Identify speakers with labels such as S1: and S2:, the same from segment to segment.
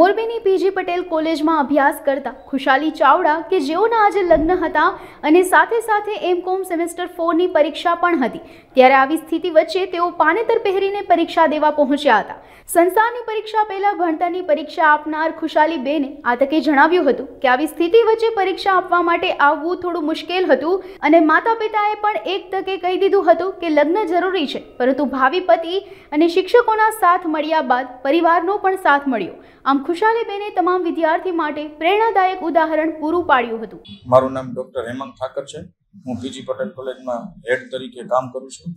S1: મોરબીની પીજી પટેલ કોલેજમાં અભ્યાસ કરતા ખુશાલી ચાવડા કે જેઓના આજે લગ્ન હતા અને સાથે સાથે એમ કોમ સેમેસ્ટર ફોરની પરીક્ષા પણ હતી. ત્યારે આવી સ્થિતિ વચ્ચે તેઓ પાનેતર પહેરીને પરીક્ષા દેવા પહોંચ્યા હતા. સંસ્થાની પરીક્ષા પહેલાં ભણતરની પરીક્ષા આપનાર ખુશાલી બેને આ તકે જણાવ્યું હતું કે આવી સ્થિતિ વચ્ચે પરીક્ષા આપવા માટે આવવું થોડું મુશ્કેલ હતું અને માતા પિતાએ પણ એક તકે કહી દીધું હતું કે લગ્ન જરૂરી છે, પરંતુ ભાવિ પતિ અને શિક્ષકોના સાથ મળ્યા બાદ પરિવારનો પણ સાથ મળ્યો. આમ ખુશાલીબેને તમામ વિદ્યાર્થી માટે પ્રેરણાદાયક ઉદાહરણ પૂરું પાડ્યું હતું.
S2: મારું નામ ડૉક્ટર હેમંત ઠાકર છે. હું પીજી પટેલ કોલેજમાં હેડ તરીકે કામ કરું છું.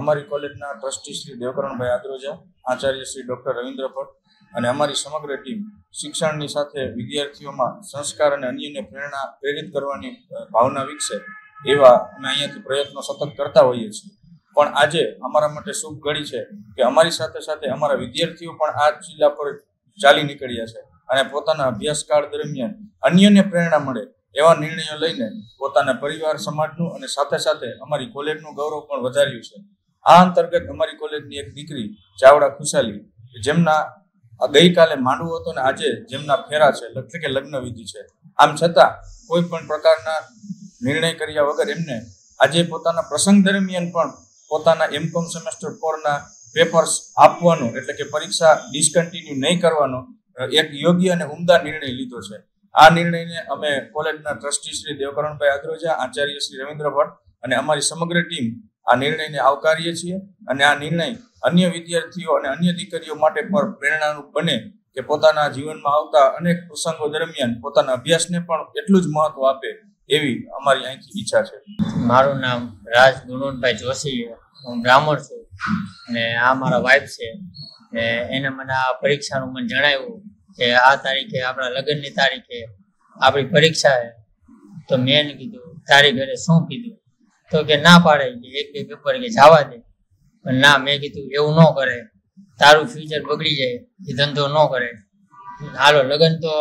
S2: અમારી કોલેજના ટ્રસ્ટી શ્રી દેવકરણભાઈ આદ્રોજા, આચાર્ય શ્રી ડૉક્ટર રવિન્દ્ર ભટ્ટ અને અમારી સમગ્ર ટીમ શિક્ષણની સાથે વિદ્યાર્થીઓમાં સંસ્કાર અને અન્યને પ્રેરણા પ્રેરિત કરવાની ભાવના વિકસે એવા અમે અહીંયાથી પ્રયત્નો સતત કરતા હોઈએ છીએ. પણ આજે અમારા માટે શુભ ઘડી છે કે અમારી સાથે સાથે અમારા વિદ્યાર્થીઓ પણ આ જિલ્લા પર ચાલી નીકળ્યા છે અને પોતાના અભ્યાસકાળ દરમિયાન અન્યને પ્રેરણા મળે એવા નિર્ણયો લઈને પોતાના પરિવાર સમાજનું અને સાથે સાથે અમારી કોલેજનું ગૌરવ પણ વધાર્યું છે. આ અંતર્ગત અમારી કોલેજની એક દીકરી ચાવડા ખુશાલી, જેમના ગઈકાલે માંડવો હતો ને આજે જેમના ફેરા છે એટલે કે લગ્ન વિધિ છે. આમ છતાં કોઈ પણ પ્રકારના નિર્ણય કર્યા વગર એમને આજે પોતાના પ્રસંગ દરમિયાન પણ પોતાના એમકોમ સેમેસ્ટર ફોરના પેપર્સ આપવાનો, એટલે કે પરીક્ષા ડિસકન્ટિન્યુ નહીં કરવાનો એક યોગ્ય અને ઉમદા નિર્ણય લીધો છે. આ નિર્ણયને અમે કોલેજના ટ્રસ્ટી શ્રી દેવકરણભાઈ આદ્રોજા આચાર્ય શ્રી રવિન્દ્ર ભટ્ટ અને અમારી સમગ્ર ટીમ આ નિર્ણયને આવકારીએ છીએ અને આ નિર્ણય અન્ય વિદ્યાર્થીઓ અને અન્ય દીકરીઓ માટે પણ પ્રેરણારૂપ બને કે પોતાના જીવનમાં આવતા અનેક પ્રસંગો દરમિયાન પોતાના અભ્યાસને પણ એટલું જ મહત્વ આપે એવી અમારી અહીંથી ઈચ્છા છે.
S3: મારું નામ રાજ ગુણવંતભાઈ જોશી હું બ્રાહ્મણ છું અને આ મારા વાઇફ છે ને એને મને આ પરીક્ષાનું મને જણાવ્યું કે આ તારીખે આપણા લગ્નની તારીખે આપણી પરીક્ષા છે. તો મેં એને કીધું, તારી ઘરે શું કીધું? તો કે, ના પાડે, કે એક બે પેપર કે જવા દે. પણ ના, મેં કીધું, એવું ન કરે. તારું ફ્યુચર બગડી જાય, એ ધંધો ન કરે. હાલો, લગ્ન તો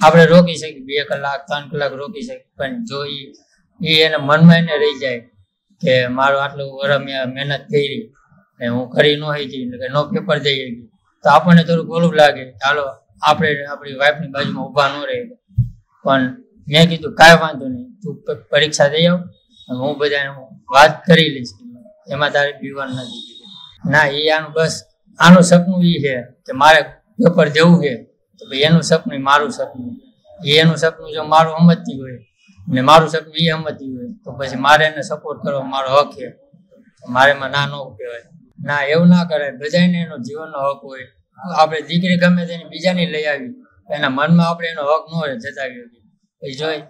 S3: આપણે રોકી શકીએ, બે કલાક, ત્રણ કલાક રોકી શકીએ, પણ જો એ એને મનમાં એને રહી જાય કે મારું આટલું વરસ મેં મહેનત કરી ને હું કરી ન શકી કે નો પેપર દઈ શકી. તો આપણને થોડું ગોલું લાગે ચાલો આપણે આપણી વાઈફની બાજુમાં ઊભા ન રહે. પણ મેં કીધું, કાંઈ વાંધો નહીં, તું પરીક્ષા દઈ આવ હું બધાને વાત કરી લઈશ. એમાં તારે પીવાનું નથી ના, એ આનું બસ, આનું સપનું એ છે કે મારે પેપર દેવું છે. તો ભાઈ એનું સપનું મારું સપનું એનું સપનું જો મારું સમજતી હોય ને મારું સપનું એ સમજતી હોય. તો પછી મારે એને સપોર્ટ કરવો, મારો હક છે. મારે એમાં ના ન કહેવાય. ના, એવું ના કરાય બધાને એનો જીવનનો હક હોય. આપણે દીકરી ગમે તેની બીજાની લઈ આવી એના મનમાં આપણે એનો હક ન હોય જતાવી પછી જોઈ,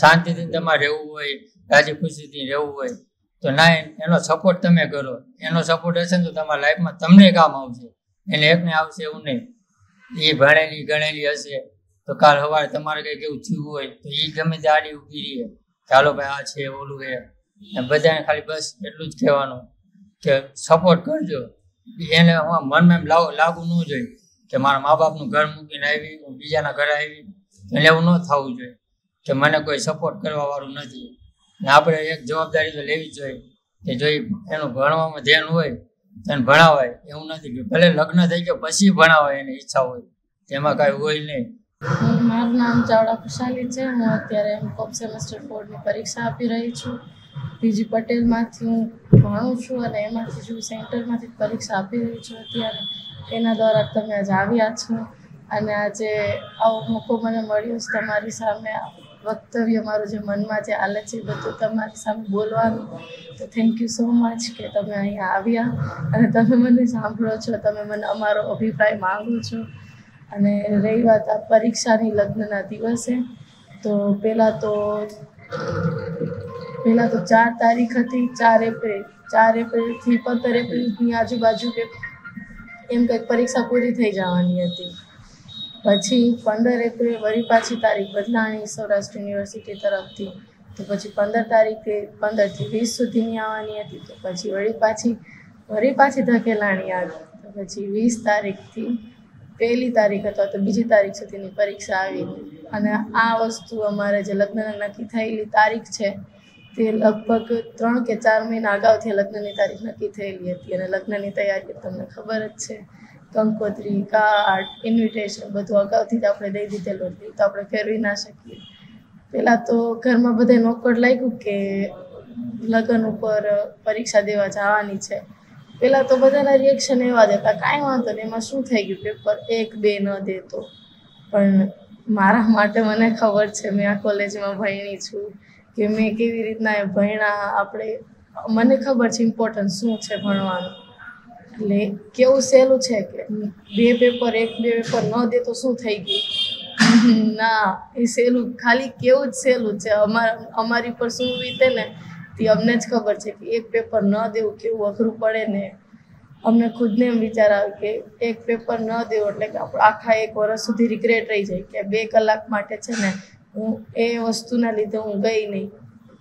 S3: શાંતિથી તમારે રહેવું હોય, રાજી ખુશીથી રહેવું હોય, તો ના એનો સપોર્ટ તમે કરો. એનો સપોર્ટ હશે ને તો તમારા લાઈફમાં તમને કામ આવશે. એને એકને આવશે એવું નહીં. એ ભણેલી ગણેલી હશે. તો કાલ સવારે તમારે કંઈક એવું થયું હોય, તો એ ગમે તે આડી ઊભી રહે. ચાલો ભાઈ, આ છે, ઓલું છે. બધાને ખાલી બસ એટલું જ કહેવાનું કે સપોર્ટ કરજો. એને હું મનમાં એમ લાવ, લાગુ ન જોઈએ કે મારા મા બાપનું ઘર મૂકીને આવી, હું બીજાના ઘરે આવી. એટલે એવું ન થવું જોઈએ કે મને કોઈ સપોર્ટ કરવા વાળું નથી. ને આપણે એક જવાબદારી તો લેવી જ જોઈએ કે જો એનું ભણવામાં ધ્યાન હોય, એને ભણાવાય, એવું નથી ભલે લગ્ન થઈ ગયો, પછી ભણાવાય એની ઈચ્છા હોય. તેમાં કાંઈ હોય નહીં.
S4: મારું નામ ચાવડા ખુશાલી છે. હું અત્યારે એમકોમ સેમેસ્ટર ફોરની પરીક્ષા આપી રહી છું. પીજી પટેલમાંથી હું ભણું છું અને એમાંથી જ હું સેન્ટરમાંથી પરીક્ષા આપી રહી છું અત્યારે. એના દ્વારા તમે આજે આવ્યા છો. અને આજે આવો મોકો મને મળ્યો છે તમારી સામે. વક્તવ્ય મારું જે મનમાં જે હાલે છે બધું તમારી સામે બોલવાનું. તો થેન્ક યુ સો મચ કે તમે અહીંયા આવ્યા. અને તમે મને સાંભળો છો, તમે મને અમારો અભિપ્રાય માગો છો. અને રહી વાત આ પરીક્ષાની લગ્નના દિવસે, તો પહેલાં તો પહેલાં તો ચાર તારીખ હતી, ચાર એપ્રિલ, ચાર એપ્રિલથી પંદર એપ્રિલની આજુબાજુ કે એમ કંઈક પરીક્ષા પૂરી થઈ જવાની હતી. પછી પંદર એપ્રિલ વળી પાછી તારીખ બદલાણી સૌરાષ્ટ્ર યુનિવર્સિટી તરફથી, તો પછી પંદર તારીખે પંદરથી વીસ સુધીની આવવાની હતી, તો પછી વળી પાછી વળી પાછી ધકેલાણી આવી, તો પછી વીસ તારીખથી પહેલી તારીખ અથવા તો બીજી તારીખ સુધીની પરીક્ષા આવી. અને આ વસ્તુ અમારે જે લગ્નના નક્કી થયેલી તારીખ છે, તે લગભગ ત્રણ કે ચાર મહિના અગાઉથી લગ્નની તારીખ નક્કી થયેલી હતી. અને લગ્નની તૈયારી તમને ખબર જ છે, કંકોત્રી, કાર્ડ ઇન્વિટેશન બધું અગાઉથી જ આપણે દઈ દીધેલું હતું. તો આપણે ફેરવી ના શકીએ. પહેલાં તો ઘરમાં બધે નોકર લાગ્યું કે લગ્ન ઉપર પરીક્ષા દેવા જવાની છે. પહેલાં તો બધાના રિએક્શન એવા જ હતા. કાંઈ વાંધો નહીં, એમાં શું થઈ ગયું? પેપર એક, બે ન દેતો. પણ મારા માટે મને ખબર છે, મેં આ કોલેજમાં ભણી છું કે મેં કેવી રીતના ભણ્યા, આપણે, મને ખબર છે ઇમ્પોર્ટન્સ શું છે ભણવાનું. એટલે કેવું સહેલું છે કે બે પેપર એક, બે પેપર ન દે તો શું થઈ ગયું? ના, એ સહેલું, ખાલી કેવું જ સહેલું છે. અમારા અમારી પર શું વીતે ને તે અમને જ ખબર છે કે એક પેપર ન દેવું કેવું અઘરું પડે ને. અમને ખુદને એમ વિચાર આવે કે એક પેપર ન દેવું એટલે કે આપણે આખા એક વર્ષ સુધી રિગ્રેટ રહી જાય કે બે કલાક માટે છે ને હું એ વસ્તુના લીધે હું ગઈ નહીં.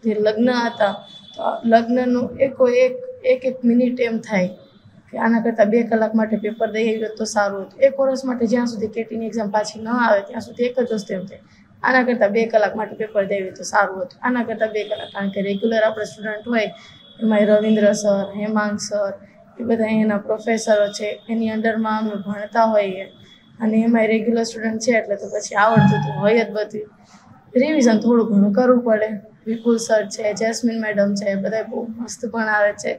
S4: જે લગ્ન હતા, તો લગ્નનું એકો એક એક એક મિનિટ એમ થાય કે આના કરતાં બે કલાક માટે પેપર દઈ આવ્યો તો સારું હતું. એક વર્ષ માટે જ્યાં સુધી કેટીની એક્ઝામ પાછી ન આવે, ત્યાં સુધી એક જ વસ્તુ એમ થાય. આના કરતાં બે કલાક માટે પેપર દેવી તો સારું હતું. આના કરતાં બે કલાક, કારણ કે રેગ્યુલર આપણે સ્ટુડન્ટ હોય એમાં રવિન્દ્ર સર હેમાંગ સર એ બધા એના પ્રોફેસરો છે. એની અંડરમાં અમે ભણતા હોઈએ. અને એમાં રેગ્યુલર સ્ટુડન્ટ છે એટલે તો પછી આવડતું તો હોય જ બધું. રિવિઝન થોડું ઘણું કરવું પડે. વિપુલ સર છે જેસ્મિન મેડમ છે બધા બહુ મસ્ત ભણાવે છે.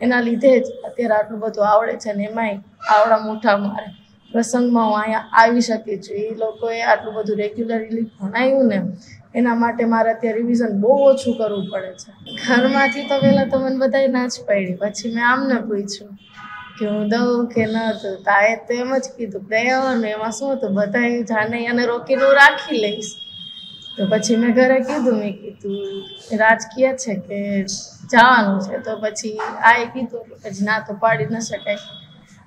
S4: એના લીધે જ અત્યારે આટલું બધું આવડે છે અને એમાંય આવડા મોટા મારે. પ્રસંગમાં હું અહીંયા આવી શકી છું. એ લોકોએ આટલું બધું રેગ્યુલરલી ભણાવ્યું ને એના માટે મારે અત્યારે રિવિઝન બહુ ઓછું કરવું પડે છે. ઘરમાંથી તો પહેલાં તો મને બધાય ના જ પડી. પછી મેં આમને પૂછ્યું કે હું દઉં કે ન દઉં. તાએ તો એમ જ કીધું દયાવાનું એમાં શું હતું? બધાએ જાને અને રોકીને હું રાખી લઈશ. તો પછી મેં ઘરે કીધું, મેં કીધું રાજકીય છે કે જવાનું છે? તો પછી આએ કીધું કે પછી ના, તો પાડી ન શકાય.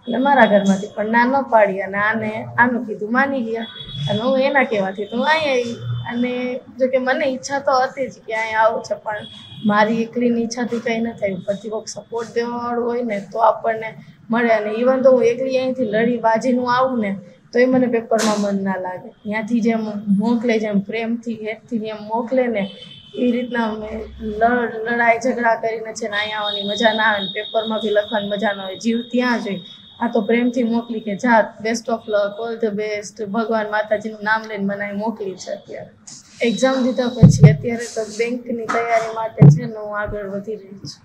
S4: એટલે મારા ઘરમાંથી પણ ના ન પાડી અને આને આનું કીધું માની ગયા. અને હું એના કહેવાથી તો અહીં આવી. અને જો કે મને ઈચ્છા તો હતી જ કે અહીંયા આવું છે, પણ મારી એકલીની ઈચ્છાથી કંઈ ન થાય. ઉપરથી કોઈક સપોર્ટ દેવાવાળું હોય ને તો આપણને મળે. અને ઇવન તો હું એકલી અહીંથી લડી, બાજીનું આવું ને તો એ મને પેપરમાં મન ના લાગે. ત્યાંથી જેમ મોકલે, જેમ પ્રેમથી, હેતથી જેમ મોકલે ને, એ રીતના અમે લડ, લડાઈ, ઝઘડા કરીને છે ને અહીંયા આવવાની મજા ના આવે ને પેપરમાં બી લખવાની મજા ના આવે. જીવ ત્યાં જ હોય. આ તો પ્રેમથી મોકલી કે જા best of luck all the best ભગવાન માતાજીનું નામ લઈને મને મોકલી છે અત્યારે. એક્ઝામ દીધા પછી અત્યારે તો બેંકની તૈયારી માટે છે ને હું આગળ વધી રહી છું.